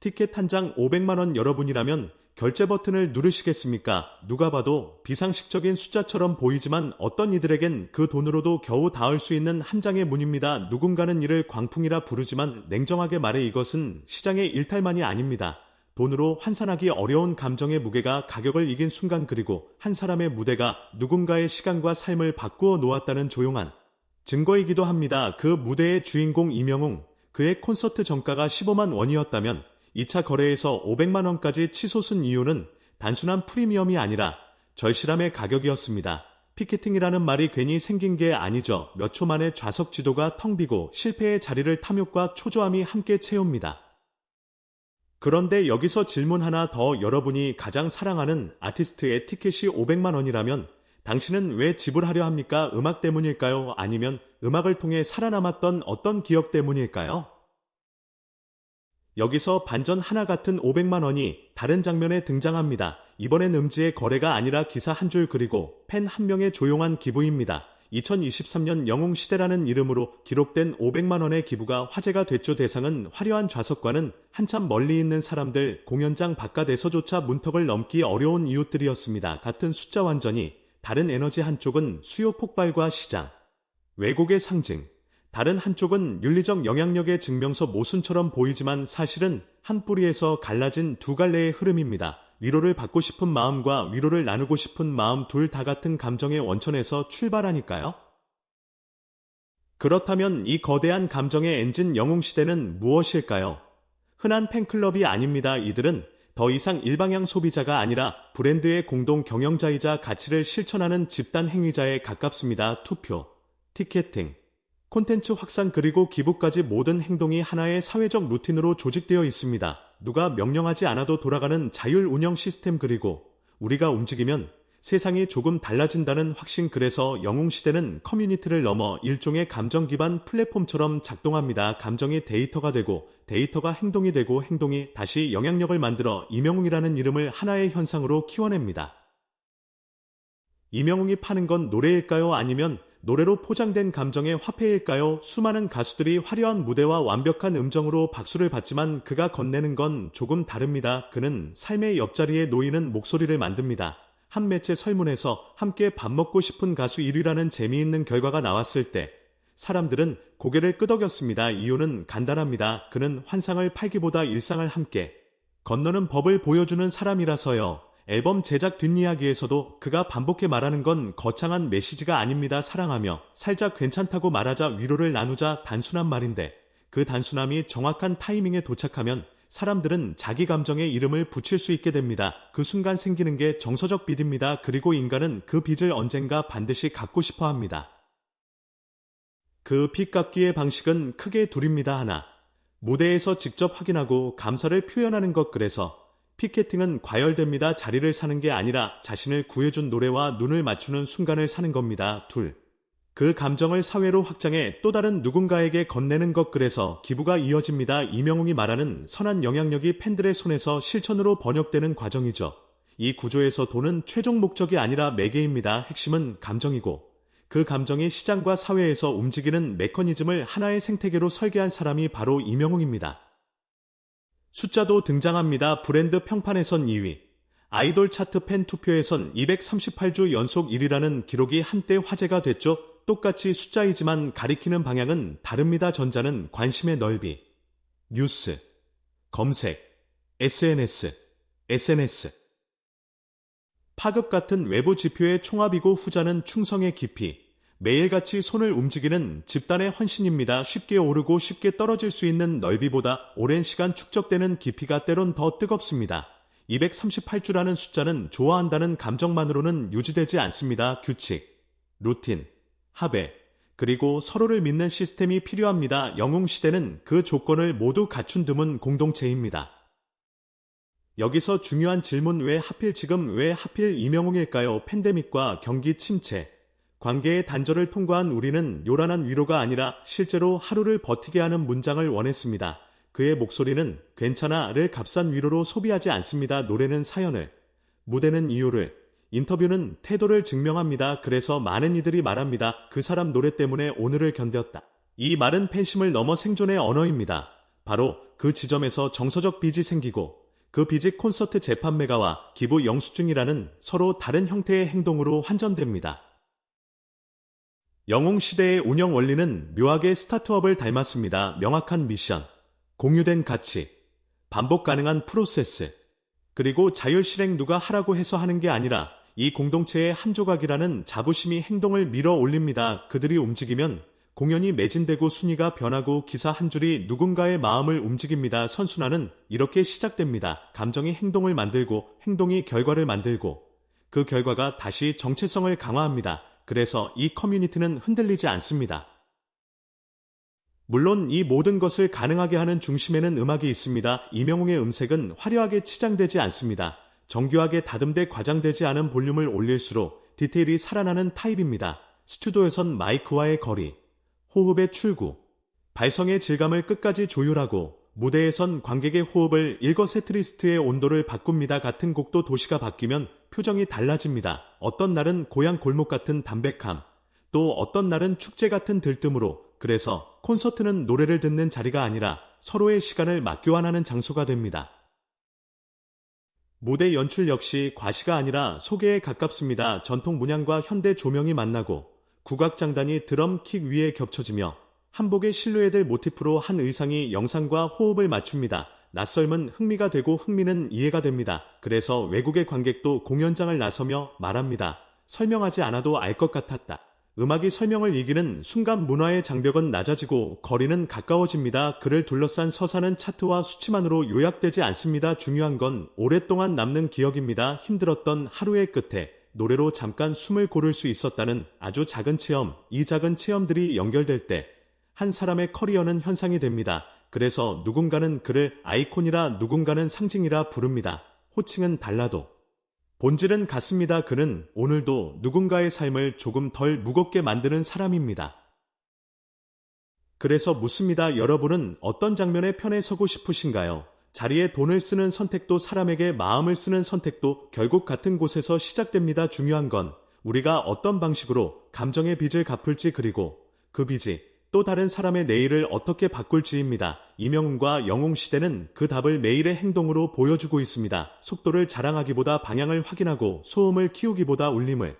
티켓 한 장 500만원 여러분이라면 결제 버튼을 누르시겠습니까? 누가 봐도 비상식적인 숫자처럼 보이지만 어떤 이들에겐 그 돈으로도 겨우 닿을 수 있는 한 장의 문입니다. 누군가는 이를 광풍이라 부르지만 냉정하게 말해 이것은 시장의 일탈만이 아닙니다. 돈으로 환산하기 어려운 감정의 무게가 가격을 이긴 순간 그리고 한 사람의 무대가 누군가의 시간과 삶을 바꾸어 놓았다는 조용한 증거이기도 합니다. 그 무대의 주인공 이명웅, 그의 콘서트 정가가 15만 원이었다면 2차 거래에서 500만 원까지 치솟은 이유는 단순한 프리미엄이 아니라 절실함의 가격이었습니다. 피케팅이라는 말이 괜히 생긴 게 아니죠. 몇 초 만에 좌석 지도가 텅 비고 실패의 자리를 탐욕과 초조함이 함께 채웁니다. 그런데 여기서 질문 하나 더 여러분이 가장 사랑하는 아티스트의 티켓이 500만 원이라면 당신은 왜 지불하려 합니까? 음악 때문일까요? 아니면 음악을 통해 살아남았던 어떤 기억 때문일까요? 여기서 반전 하나 같은 500만 원이 다른 장면에 등장합니다. 이번엔 음지의 거래가 아니라 기사 한 줄 그리고 팬한 명의 조용한 기부입니다. 2023년 영웅시대라는 이름으로 기록된 500만 원의 기부가 화제가 됐죠. 대상은 화려한 좌석과는 한참 멀리 있는 사람들, 공연장 바깥에서조차 문턱을 넘기 어려운 이웃들이었습니다. 같은 숫자 완전히 다른 에너지 한쪽은 수요 폭발과 시장, 왜곡의 상징, 다른 한쪽은 윤리적 영향력의 증명서 모순처럼 보이지만 사실은 한 뿌리에서 갈라진 두 갈래의 흐름입니다. 위로를 받고 싶은 마음과 위로를 나누고 싶은 마음 둘 다 같은 감정의 원천에서 출발하니까요. 그렇다면 이 거대한 감정의 엔진 영웅시대는 무엇일까요? 흔한 팬클럽이 아닙니다. 이들은 더 이상 일방향 소비자가 아니라 브랜드의 공동 경영자이자 가치를 실천하는 집단 행위자에 가깝습니다. 투표, 티켓팅, 콘텐츠 확산 그리고 기부까지 모든 행동이 하나의 사회적 루틴으로 조직되어 있습니다. 누가 명령하지 않아도 돌아가는 자율 운영 시스템 그리고 우리가 움직이면 세상이 조금 달라진다는 확신 그래서 영웅시대는 커뮤니티를 넘어 일종의 감정 기반 플랫폼처럼 작동합니다. 감정이 데이터가 되고 데이터가 행동이 되고 행동이 다시 영향력을 만들어 이명웅이라는 이름을 하나의 현상으로 키워냅니다. 이명웅이 파는 건 노래일까요? 아니면 노래로 포장된 감정의 화폐일까요? 수많은 가수들이 화려한 무대와 완벽한 음정으로 박수를 받지만 그가 건네는 건 조금 다릅니다. 그는 삶의 옆자리에 놓이는 목소리를 만듭니다. 한 매체 설문에서 함께 밥 먹고 싶은 가수 1위라는 재미있는 결과가 나왔을 때 사람들은 고개를 끄덕였습니다. 이유는 간단합니다. 그는 환상을 팔기보다 일상을 함께 건너는 법을 보여주는 사람이라서요. 앨범 제작 뒷이야기에서도 그가 반복해 말하는 건 거창한 메시지가 아닙니다. 사랑하며 살짝 괜찮다고 말하자 위로를 나누자 단순한 말인데 그 단순함이 정확한 타이밍에 도착하면 사람들은 자기 감정에 이름을 붙일 수 있게 됩니다. 그 순간 생기는 게 정서적 빚입니다. 그리고 인간은 그 빚을 언젠가 반드시 갚고 싶어 합니다. 그 빚 갚기의 방식은 크게 둘입니다. 하나. 무대에서 직접 확인하고 감사를 표현하는 것 그래서 피케팅은 과열됩니다. 자리를 사는 게 아니라 자신을 구해준 노래와 눈을 맞추는 순간을 사는 겁니다. 둘. 그 감정을 사회로 확장해 또 다른 누군가에게 건네는 것 그래서 기부가 이어집니다. 이명웅이 말하는 선한 영향력이 팬들의 손에서 실천으로 번역되는 과정이죠. 이 구조에서 돈은 최종 목적이 아니라 매개입니다. 핵심은 감정이고 그 감정이 시장과 사회에서 움직이는 메커니즘을 하나의 생태계로 설계한 사람이 바로 이명웅입니다. 숫자도 등장합니다. 브랜드 평판에선 2위. 아이돌 차트 팬 투표에선 238주 연속 1위라는 기록이 한때 화제가 됐죠. 똑같이 숫자이지만 가리키는 방향은 다릅니다. 전자는 관심의 넓이, 뉴스, 검색, SNS, SNS. 파급 같은 외부 지표의 총합이고 후자는 충성의 깊이, 매일같이 손을 움직이는 집단의 헌신입니다. 쉽게 오르고 쉽게 떨어질 수 있는 넓이보다 오랜 시간 축적되는 깊이가 때론 더 뜨겁습니다. 238주라는 숫자는 좋아한다는 감정만으로는 유지되지 않습니다. 규칙, 루틴, 합의, 그리고 서로를 믿는 시스템이 필요합니다. 영웅시대는 그 조건을 모두 갖춘 드문 공동체입니다. 여기서 중요한 질문 왜 하필 지금 왜 하필 이명웅일까요? 팬데믹과 경기 침체, 관계의 단절을 통과한 우리는 요란한 위로가 아니라 실제로 하루를 버티게 하는 문장을 원했습니다. 그의 목소리는 괜찮아를 값싼 위로로 소비하지 않습니다. 노래는 사연을, 무대는 이유를, 인터뷰는 태도를 증명합니다. 그래서 많은 이들이 말합니다. 그 사람 노래 때문에 오늘을 견뎠다. 이 말은 팬심을 넘어 생존의 언어입니다. 바로 그 지점에서 정서적 빚이 생기고 그 빚이 콘서트 재판매가와 기부 영수증이라는 서로 다른 형태의 행동으로 환전됩니다. 영웅시대의 운영 원리는 묘하게 스타트업을 닮았습니다. 명확한 미션, 공유된 가치, 반복 가능한 프로세스, 그리고 자율 실행 누가 하라고 해서 하는 게 아니라 이 공동체의 한 조각이라는 자부심이 행동을 밀어 올립니다. 그들이 움직이면 공연이 매진되고 순위가 변하고 기사 한 줄이 누군가의 마음을 움직입니다. 선순환은 이렇게 시작됩니다. 감정이 행동을 만들고 행동이 결과를 만들고 그 결과가 다시 정체성을 강화합니다. 그래서 이 커뮤니티는 흔들리지 않습니다. 물론 이 모든 것을 가능하게 하는 중심에는 음악이 있습니다. 이명웅의 음색은 화려하게 치장되지 않습니다. 정교하게 다듬돼 과장되지 않은 볼륨을 올릴수록 디테일이 살아나는 타입입니다. 스튜디오에선 마이크와의 거리, 호흡의 출구, 발성의 질감을 끝까지 조율하고 무대에선 관객의 호흡을 일거 세트리스트의 온도를 바꿉니다. 같은 곡도 도시가 바뀌면 표정이 달라집니다. 어떤 날은 고향 골목 같은 담백함, 또 어떤 날은 축제 같은 들뜸으로 그래서 콘서트는 노래를 듣는 자리가 아니라 서로의 시간을 맞교환하는 장소가 됩니다. 무대 연출 역시 과시가 아니라 소개에 가깝습니다. 전통 문양과 현대 조명이 만나고 국악장단이 드럼 킥 위에 겹쳐지며 한복의 실루엣을 모티프로 한 의상이 영상과 호흡을 맞춥니다. 낯설면 흥미가 되고 흥미는 이해가 됩니다. 그래서 외국의 관객도 공연장을 나서며 말합니다. 설명하지 않아도 알 것 같았다. 음악이 설명을 이기는 순간 문화의 장벽은 낮아지고 거리는 가까워집니다. 그를 둘러싼 서사는 차트와 수치만으로 요약되지 않습니다. 중요한 건 오랫동안 남는 기억입니다. 힘들었던 하루의 끝에 노래로 잠깐 숨을 고를 수 있었다는 아주 작은 체험, 이 작은 체험들이 연결될 때 한 사람의 커리어는 현상이 됩니다. 그래서 누군가는 그를 아이콘이라 누군가는 상징이라 부릅니다. 호칭은 달라도. 본질은 같습니다. 그는 오늘도 누군가의 삶을 조금 덜 무겁게 만드는 사람입니다. 그래서 묻습니다. 여러분은 어떤 장면의 편에 서고 싶으신가요? 자리에 돈을 쓰는 선택도 사람에게 마음을 쓰는 선택도 결국 같은 곳에서 시작됩니다. 중요한 건 우리가 어떤 방식으로 감정의 빚을 갚을지 그리고 그 빚이 또 다른 사람의 내일을 어떻게 바꿀지입니다. 이명훈과 영웅 시대는 그 답을 매일의 행동으로 보여주고 있습니다. 속도를 자랑하기보다 방향을 확인하고 소음을 키우기보다 울림을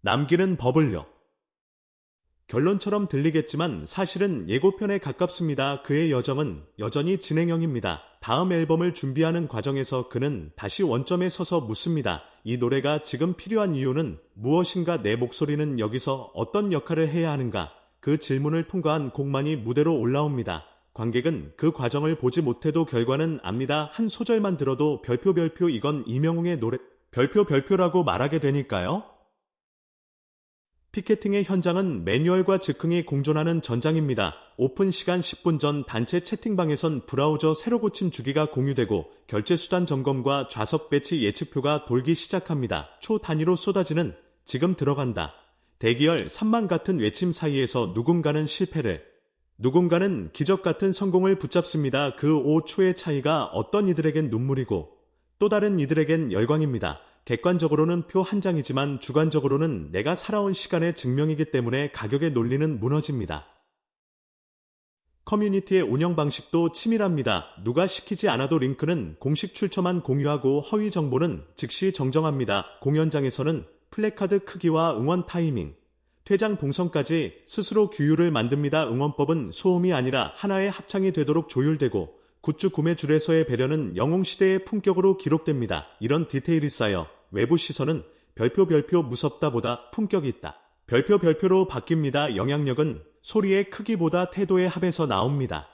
남기는 법을요. 결론처럼 들리겠지만 사실은 예고편에 가깝습니다. 그의 여정은 여전히 진행형입니다. 다음 앨범을 준비하는 과정에서 그는 다시 원점에 서서 묻습니다. 이 노래가 지금 필요한 이유는 무엇인가 내 목소리는 여기서 어떤 역할을 해야 하는가? 그 질문을 통과한 곡만이 무대로 올라옵니다. 관객은 그 과정을 보지 못해도 결과는 압니다. 한 소절만 들어도 별표 별표 이건 이명웅의 노래 별표 별표라고 말하게 되니까요. 피켓팅의 현장은 매뉴얼과 즉흥이 공존하는 전장입니다. 오픈 시간 10분 전 단체 채팅방에선 브라우저 새로 고침 주기가 공유되고 결제 수단 점검과 좌석 배치 예측표가 돌기 시작합니다. 초 단위로 쏟아지는 지금 들어간다. 대기열 3만 같은 외침 사이에서 누군가는 실패를 누군가는 기적 같은 성공을 붙잡습니다. 그 5초의 차이가 어떤 이들에겐 눈물이고 또 다른 이들에겐 열광입니다. 객관적으로는 표 한 장이지만 주관적으로는 내가 살아온 시간의 증명이기 때문에 가격의 논리는 무너집니다. 커뮤니티의 운영 방식도 치밀합니다. 누가 시키지 않아도 링크는 공식 출처만 공유하고 허위 정보는 즉시 정정합니다. 공연장에서는 플래카드 크기와 응원 타이밍, 퇴장 동선까지 스스로 규율을 만듭니다. 응원법은 소음이 아니라 하나의 합창이 되도록 조율되고 굿즈 구매 줄에서의 배려는 영웅시대의 품격으로 기록됩니다. 이런 디테일이 쌓여 외부 시선은 별표 별표 무섭다보다 품격이 있다. 별표 별표로 바뀝니다. 영향력은 소리의 크기보다 태도의 합에서 나옵니다.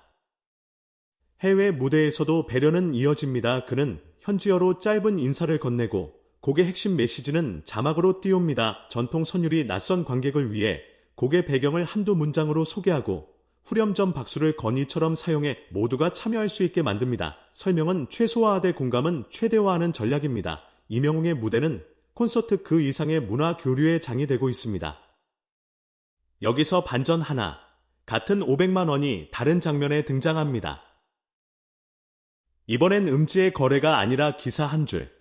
해외 무대에서도 배려는 이어집니다. 그는 현지어로 짧은 인사를 건네고 곡의 핵심 메시지는 자막으로 띄웁니다. 전통 선율이 낯선 관객을 위해 곡의 배경을 한두 문장으로 소개하고 후렴전 박수를 건의처럼 사용해 모두가 참여할 수 있게 만듭니다. 설명은 최소화하되 공감은 최대화하는 전략입니다. 이명웅의 무대는 콘서트 그 이상의 문화 교류의 장이 되고 있습니다. 여기서 반전 하나. 같은 500만 원이 다른 장면에 등장합니다. 이번엔 음지의 거래가 아니라 기사 한 줄,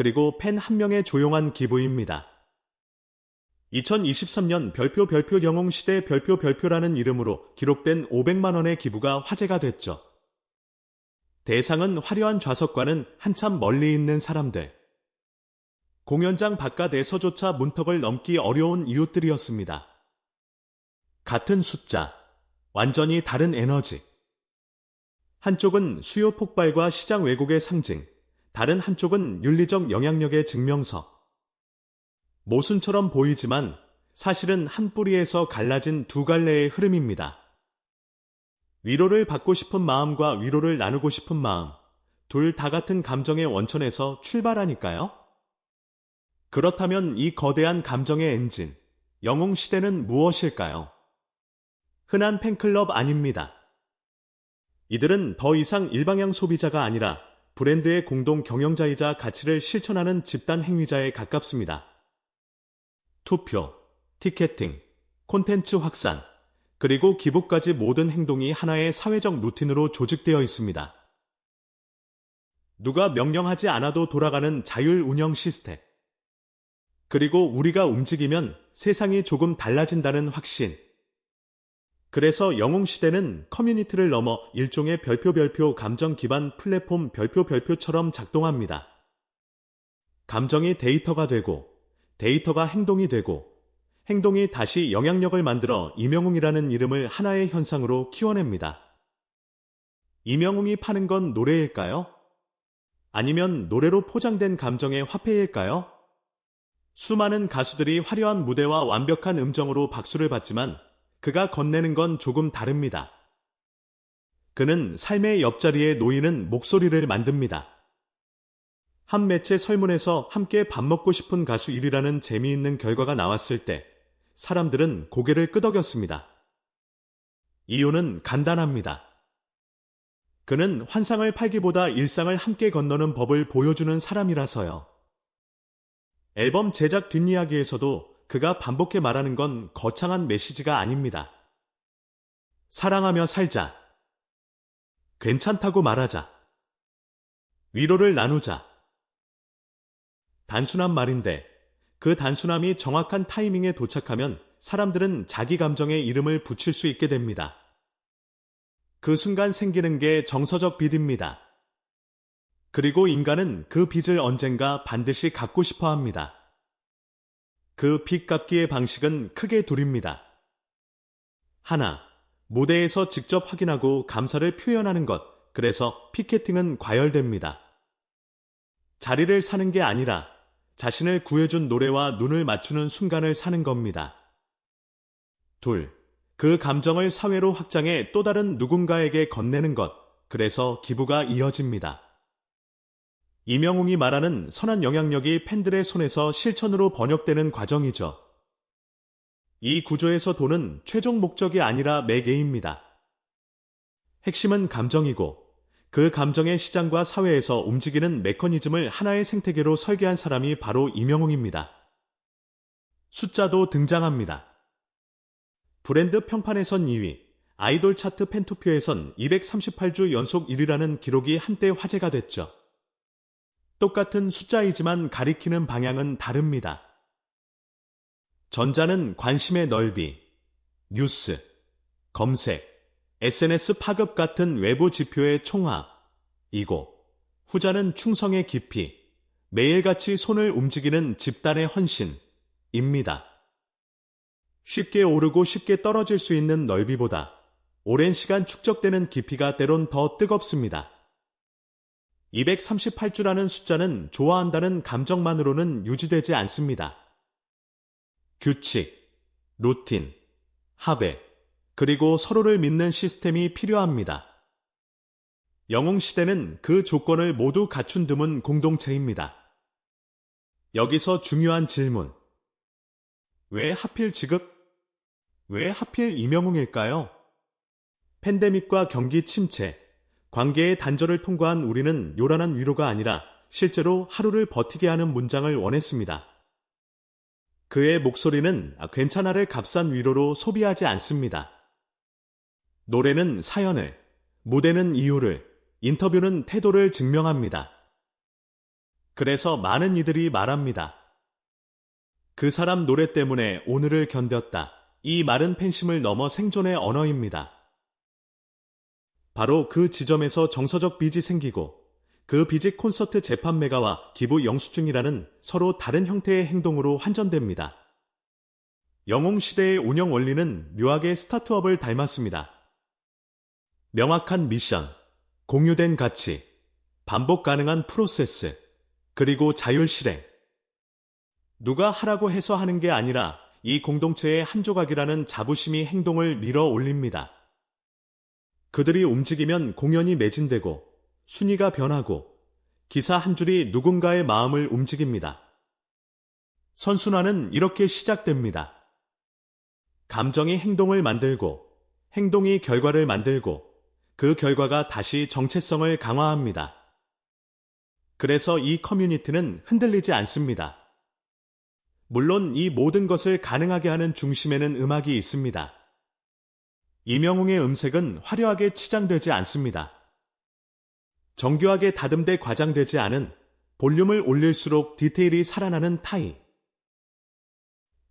그리고 팬 한 명의 조용한 기부입니다. 2023년 별표 별표 영웅시대 별표 별표라는 이름으로 기록된 500만원의 기부가 화제가 됐죠. 대상은 화려한 좌석과는 한참 멀리 있는 사람들. 공연장 바깥에서조차 문턱을 넘기 어려운 이웃들이었습니다. 같은 숫자, 완전히 다른 에너지. 한쪽은 수요 폭발과 시장 왜곡의 상징, 다른 한쪽은 윤리적 영향력의 증명서. 모순처럼 보이지만 사실은 한 뿌리에서 갈라진 두 갈래의 흐름입니다. 위로를 받고 싶은 마음과 위로를 나누고 싶은 마음, 둘 다 같은 감정의 원천에서 출발하니까요. 그렇다면 이 거대한 감정의 엔진, 영웅 시대는 무엇일까요? 흔한 팬클럽 아닙니다. 이들은 더 이상 일방향 소비자가 아니라 브랜드의 공동 경영자이자 가치를 실천하는 집단 행위자에 가깝습니다. 투표, 티켓팅, 콘텐츠 확산, 그리고 기부까지 모든 행동이 하나의 사회적 루틴으로 조직되어 있습니다. 누가 명령하지 않아도 돌아가는 자율 운영 시스템. 그리고 우리가 움직이면 세상이 조금 달라진다는 확신. 그래서 영웅 시대는 커뮤니티를 넘어 일종의 별표 별표 감정 기반 플랫폼 별표 별표처럼 작동합니다. 감정이 데이터가 되고 데이터가 행동이 되고 행동이 다시 영향력을 만들어 이명웅이라는 이름을 하나의 현상으로 키워냅니다. 이명웅이 파는 건 노래일까요? 아니면 노래로 포장된 감정의 화폐일까요? 수많은 가수들이 화려한 무대와 완벽한 음정으로 박수를 받지만 그가 건네는 건 조금 다릅니다. 그는 삶의 옆자리에 놓이는 목소리를 만듭니다. 한 매체 설문에서 함께 밥 먹고 싶은 가수 1위라는 재미있는 결과가 나왔을 때 사람들은 고개를 끄덕였습니다. 이유는 간단합니다. 그는 환상을 팔기보다 일상을 함께 건너는 법을 보여주는 사람이라서요. 앨범 제작 뒷이야기에서도 그가 반복해 말하는 건 거창한 메시지가 아닙니다. 사랑하며 살자. 괜찮다고 말하자. 위로를 나누자. 단순한 말인데 그 단순함이 정확한 타이밍에 도착하면 사람들은 자기 감정에 이름을 붙일 수 있게 됩니다. 그 순간 생기는 게 정서적 빚입니다. 그리고 인간은 그 빚을 언젠가 반드시 갚고 싶어 합니다. 그 빚 갚기의 방식은 크게 둘입니다. 하나, 무대에서 직접 확인하고 감사를 표현하는 것, 그래서 피케팅은 과열됩니다. 자리를 사는 게 아니라 자신을 구해준 노래와 눈을 맞추는 순간을 사는 겁니다. 둘, 그 감정을 사회로 확장해 또 다른 누군가에게 건네는 것, 그래서 기부가 이어집니다. 이명웅이 말하는 선한 영향력이 팬들의 손에서 실천으로 번역되는 과정이죠. 이 구조에서 돈은 최종 목적이 아니라 매개입니다. 핵심은 감정이고 그 감정의 시장과 사회에서 움직이는 메커니즘을 하나의 생태계로 설계한 사람이 바로 이명웅입니다. 숫자도 등장합니다. 브랜드 평판에선 2위, 아이돌 차트 팬투표에선 238주 연속 1위라는 기록이 한때 화제가 됐죠. 똑같은 숫자이지만 가리키는 방향은 다릅니다. 전자는 관심의 넓이, 뉴스, 검색, SNS 파급 같은 외부 지표의 총합이고 후자는 충성의 깊이, 매일같이 손을 움직이는 집단의 헌신입니다. 쉽게 오르고 쉽게 떨어질 수 있는 넓이보다 오랜 시간 축적되는 깊이가 때론 더 뜨겁습니다. 238주라는 숫자는 좋아한다는 감정만으로는 유지되지 않습니다. 규칙, 루틴, 합의, 그리고 서로를 믿는 시스템이 필요합니다. 영웅시대는 그 조건을 모두 갖춘 드문 공동체입니다. 여기서 중요한 질문. 왜 하필 지급? 왜 하필 이명웅일까요? 팬데믹과 경기 침체, 관계의 단절을 통과한 우리는 요란한 위로가 아니라 실제로 하루를 버티게 하는 문장을 원했습니다. 그의 목소리는 괜찮아를 값싼 위로로 소비하지 않습니다. 노래는 사연을, 무대는 이유를, 인터뷰는 태도를 증명합니다. 그래서 많은 이들이 말합니다. 그 사람 노래 때문에 오늘을 견뎠다. 이 말은 팬심을 넘어 생존의 언어입니다. 바로 그 지점에서 정서적 빚이 생기고 그 빚이 콘서트 재판매가와 기부 영수증이라는 서로 다른 형태의 행동으로 환전됩니다. 영웅시대의 운영 원리는 묘하게 스타트업을 닮았습니다. 명확한 미션, 공유된 가치, 반복 가능한 프로세스, 그리고 자율 실행. 누가 하라고 해서 하는 게 아니라 이 공동체의 한 조각이라는 자부심이 행동을 밀어 올립니다. 그들이 움직이면 공연이 매진되고 순위가 변하고 기사 한 줄이 누군가의 마음을 움직입니다. 선순환은 이렇게 시작됩니다. 감정이 행동을 만들고 행동이 결과를 만들고 그 결과가 다시 정체성을 강화합니다. 그래서 이 커뮤니티는 흔들리지 않습니다. 물론 이 모든 것을 가능하게 하는 중심에는 음악이 있습니다. 이명웅의 음색은 화려하게 치장되지 않습니다. 정교하게 다듬돼 과장되지 않은 볼륨을 올릴수록 디테일이 살아나는 타이.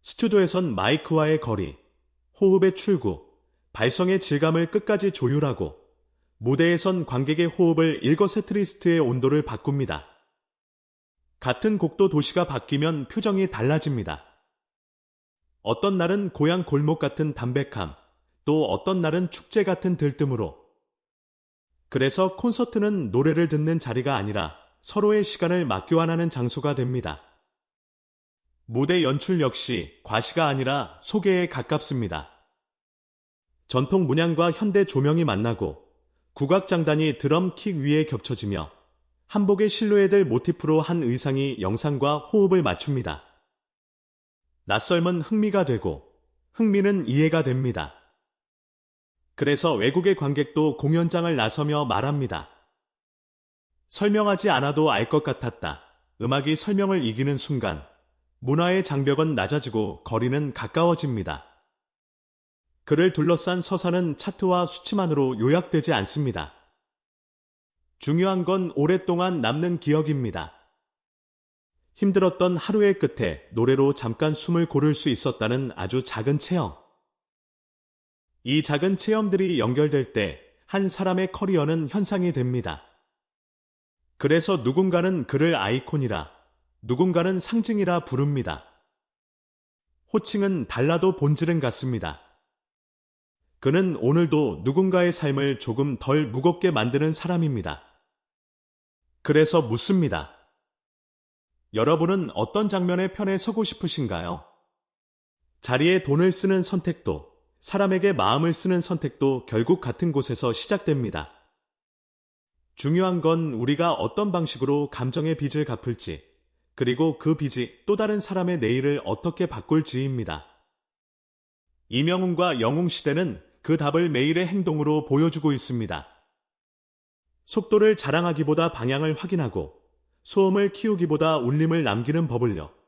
스튜디오에선 마이크와의 거리, 호흡의 출구, 발성의 질감을 끝까지 조율하고 무대에선 관객의 호흡을 일거세트리스트의 온도를 바꿉니다. 같은 곡도 도시가 바뀌면 표정이 달라집니다. 어떤 날은 고향 골목 같은 담백함, 또 어떤 날은 축제 같은 들뜸으로. 그래서 콘서트는 노래를 듣는 자리가 아니라 서로의 시간을 맞교환하는 장소가 됩니다. 무대 연출 역시 과시가 아니라 소개에 가깝습니다. 전통 문양과 현대 조명이 만나고 국악장단이 드럼 킥 위에 겹쳐지며 한복의 실루엣을 모티프로 한 의상이 영상과 호흡을 맞춥니다. 낯설면 흥미가 되고 흥미는 이해가 됩니다. 그래서 외국의 관객도 공연장을 나서며 말합니다. 설명하지 않아도 알 것 같았다. 음악이 설명을 이기는 순간 문화의 장벽은 낮아지고 거리는 가까워집니다. 그를 둘러싼 서사는 차트와 수치만으로 요약되지 않습니다. 중요한 건 오랫동안 남는 기억입니다. 힘들었던 하루의 끝에 노래로 잠깐 숨을 고를 수 있었다는 아주 작은 체험. 이 작은 체험들이 연결될 때 한 사람의 커리어는 현상이 됩니다. 그래서 누군가는 그를 아이콘이라, 누군가는 상징이라 부릅니다. 호칭은 달라도 본질은 같습니다. 그는 오늘도 누군가의 삶을 조금 덜 무겁게 만드는 사람입니다. 그래서 묻습니다. 여러분은 어떤 장면의 편에 서고 싶으신가요? 자리에 돈을 쓰는 선택도 사람에게 마음을 쓰는 선택도 결국 같은 곳에서 시작됩니다. 중요한 건 우리가 어떤 방식으로 감정의 빚을 갚을지, 그리고 그 빚이 또 다른 사람의 내일을 어떻게 바꿀지입니다. 이명훈과 영웅 시대는 그 답을 매일의 행동으로 보여주고 있습니다. 속도를 자랑하기보다 방향을 확인하고 소음을 키우기보다 울림을 남기는 법을요.